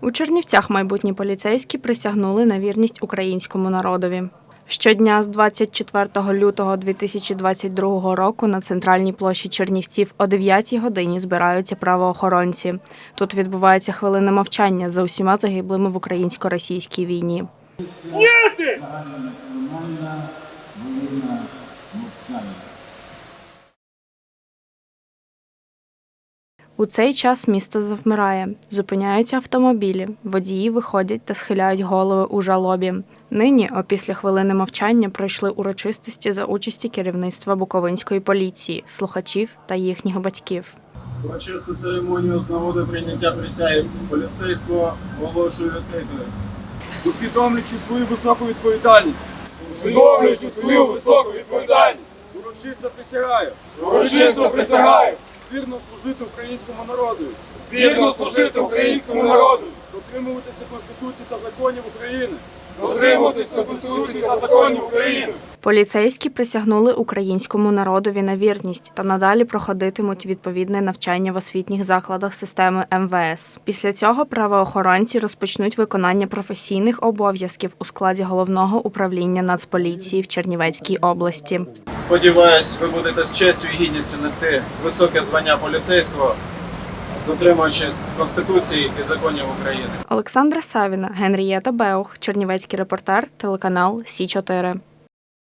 У Чернівцях майбутні поліцейські присягнули на вірність українському народові. Щодня з 24 лютого 2022 року на центральній площі Чернівців о 9 годині збираються правоохоронці. Тут відбувається хвилина мовчання за усіма загиблими в українсько-російській війні. У цей час місто завмирає, зупиняються автомобілі, водії виходять та схиляють голови у жалобі. Нині, опісля хвилини мовчання, пройшли урочистості за участі керівництва Буковинської поліції, слухачів та їхніх батьків. Урочисту церемонію з нагоди прийняття присяги поліцейського оголошую відкритою. Усвідомлюючи свою високу відповідальність, усвідомлюючи свою високу відповідальність, урочисто присягаю урочисто присягаю вірно служити українському народу, вірно служити українському народу, дотримуватися Конституції та законів України, дотримуватися Конституції та законів України, Поліцейські присягнули українському народові на вірність та надалі проходитимуть відповідне навчання в освітніх закладах системи МВС. Після цього правоохоронці розпочнуть виконання професійних обов'язків у складі головного управління Нацполіції в Чернівецькій області. Сподіваюсь, ви будете з честю і гідністю нести високе звання поліцейського, дотримуючись Конституції і законів України. Олександра Савіна, Генрієта Беух, Чернівецький репортер, телеканал Сі 4